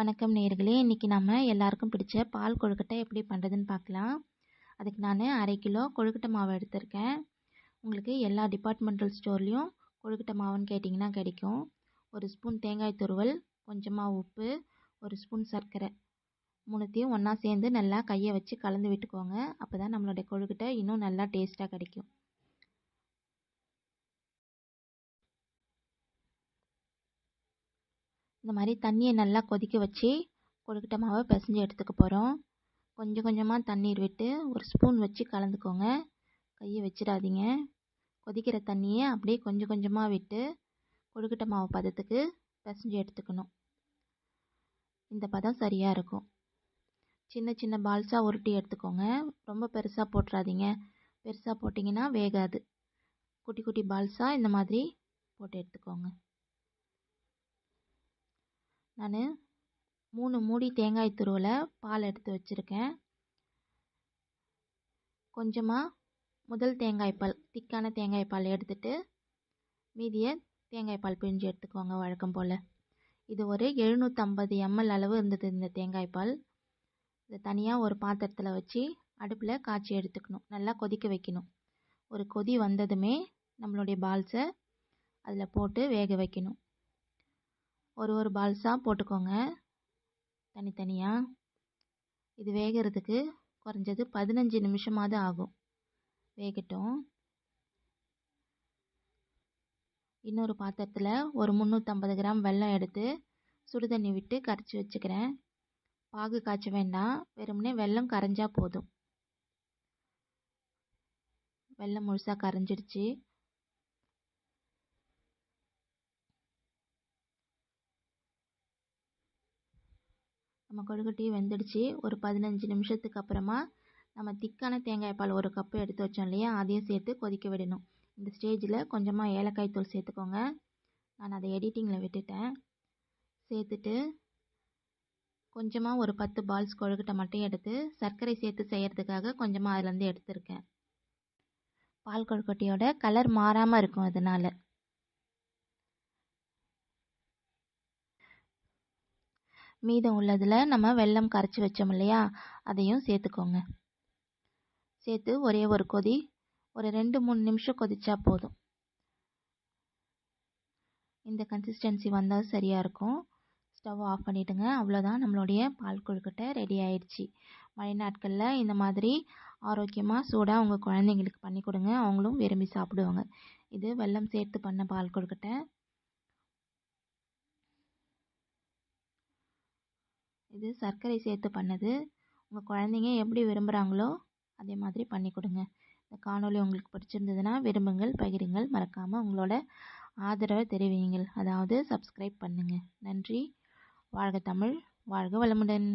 வணக்கம் நேர்களே. இன்றைக்கி நம்ம எல்லாருக்கும் பிடிச்ச பால் கொழுக்கட்டை எப்படி பண்ணுறதுன்னு பார்க்கலாம். அதுக்கு நான் அரை கிலோ கொழுக்கட்டை மாவு எடுத்திருக்கேன். உங்களுக்கு எல்லா டிபார்ட்மெண்டல் ஸ்டோர்லேயும் கொழுக்கட்டை மாவுன்னு கேட்டிங்கன்னா கிடைக்கும். ஒரு ஸ்பூன் தேங்காய் துருவல் கொஞ்சமாக உப்பு ஒரு ஸ்பூன் சர்க்கரை மூணுத்தையும் ஒன்றா சேர்ந்து நல்லா கையை வச்சு கலந்து விட்டுக்கோங்க. அப்போ தான் நம்மளுடைய கொழுக்கட்டை இன்னும் நல்லா டேஸ்ட்டாக கிடைக்கும். இந்த மாதிரி தண்ணியை நல்லா கொதிக்க வச்சு கொழுக்கட்டை மாவை பிசைஞ்சு எடுத்துக்க போகிறோம் கொஞ்சம் கொஞ்சமாக தண்ணீர் விட்டு ஒரு ஸ்பூன் வச்சு கலந்துக்கோங்க. கையை வச்சிடாதீங்க. கொதிக்கிற தண்ணியை அப்படியே கொஞ்சம் கொஞ்சமாக விட்டு கொழுக்கட்டை மாவு பதத்துக்கு பிசைஞ்சு எடுத்துக்கணும். இந்த பதம் சரியாக இருக்கும். சின்ன சின்ன பால்ஸாக உருட்டி எடுத்துக்கோங்க. ரொம்ப பெருசாக போட்டுறாதீங்க. பெருசாக போட்டிங்கன்னா வேகாது. குட்டி குட்டி பால்ஸாக இந்த மாதிரி போட்டு எடுத்துக்கோங்க. நான் மூணு மூடி தேங்காய் துருவலை பால் எடுத்து வச்சுருக்கேன். கொஞ்சமாக முதல் தேங்காய் பால் திக்கான தேங்காய் பால் எடுத்துட்டு மீதியை தேங்காய் பால் பிழிஞ்சு எடுத்துக்கோங்க வழக்கம் போல். இது ஒரு எழுநூற்றம்பது எம்எல் அளவு இருந்தது இந்த தேங்காய் பால். இதை தனியாக ஒரு பாத்திரத்தில் வச்சு அடுப்பில் காய்ச்சி எடுத்துக்கணும். நல்லா கொதிக்க வைக்கணும். ஒரு கொதி வந்ததுமே நம்மளுடைய பால்ஸை அதில் போட்டு வேக வைக்கணும். ஒரு ஒரு பால்ஸாக போட்டுக்கோங்க. தனித்தனியாக இது வேகிறதுக்கு குறைஞ்சது பதினஞ்சு நிமிஷமாவது ஆகும். வேகட்டும். இன்னொரு பாத்திரத்தில் ஒரு முந்நூற்றம்பது கிராம் வெல்லம் எடுத்து சுடுதண்ணி விட்டு கரைச்சி வச்சுக்கிறேன். பாகு காய்ச்ச வேண்டாம். வெறுமனே வெல்லம் கரைஞ்சால் போதும். வெல்லம் முழுசாக கரைஞ்சிடுச்சு. நம்ம கொழுக்கட்டையும் வெந்துடுச்சு. ஒரு பதினஞ்சு நிமிஷத்துக்கு அப்புறமா நம்ம திக்கான தேங்காய் பால் ஒரு கப்பு எடுத்து வச்சோம் இல்லையா? அதையும் சேர்த்து கொதிக்க விடணும். இந்த ஸ்டேஜில் கொஞ்சமாக ஏலக்காய் தூள் சேர்த்துக்கோங்க. நான் அதை எடிட்டிங்கில் விட்டுட்டேன். சேர்த்துட்டு கொஞ்சமாக ஒரு பத்து பால்ஸ் கொழுக்கட்டை மட்டும் எடுத்து சர்க்கரை சேர்த்து செய்கிறதுக்காக கொஞ்சமாக அதுலேருந்து எடுத்திருக்கேன். பால் கொழுக்கட்டையோட கலர் மாறாமல் இருக்கும் அதனால். மீதம் உள்ளதில் நம்ம வெல்லம் கரைச்சி வச்சோம் இல்லையா? அதையும் சேர்த்துக்கோங்க. சேர்த்து ஒரே ஒரு கொதி ஒரு ரெண்டு மூணு நிமிஷம் கொதிச்சா போதும். இந்த கன்சிஸ்டன்சி வந்தால் சரியாக இருக்கும். ஸ்டவ் ஆஃப் பண்ணிவிடுங்க அவ்வளோதான் நம்மளுடைய பால் கொழுக்கட்டை ரெடி ஆயிடுச்சு. மழை நாட்களில் இந்த மாதிரி ஆரோக்கியமாக சூடாக உங்கள் குழந்தைங்களுக்கு பண்ணி கொடுங்க. அவங்களும் விரும்பி சாப்பிடுவாங்க. இது வெல்லம் சேர்த்து பண்ண பால் கொழுக்கட்டை. இது சர்க்கரை சேர்த்து பண்ணது. உங்கள் குழந்தைங்க எப்படி விரும்புகிறாங்களோ அதே மாதிரி பண்ணி கொடுங்க. இந்த காணொலி உங்களுக்கு பிடிச்சிருந்ததுன்னா விரும்புங்கள் பகிருங்கள். மறக்காமல் உங்களோட ஆதரவை தெரிவிங்கள் அதாவது சப்ஸ்கிரைப் பண்ணுங்கள் நன்றி. வாழ்க தமிழ் வாழ்க வளமுடன்.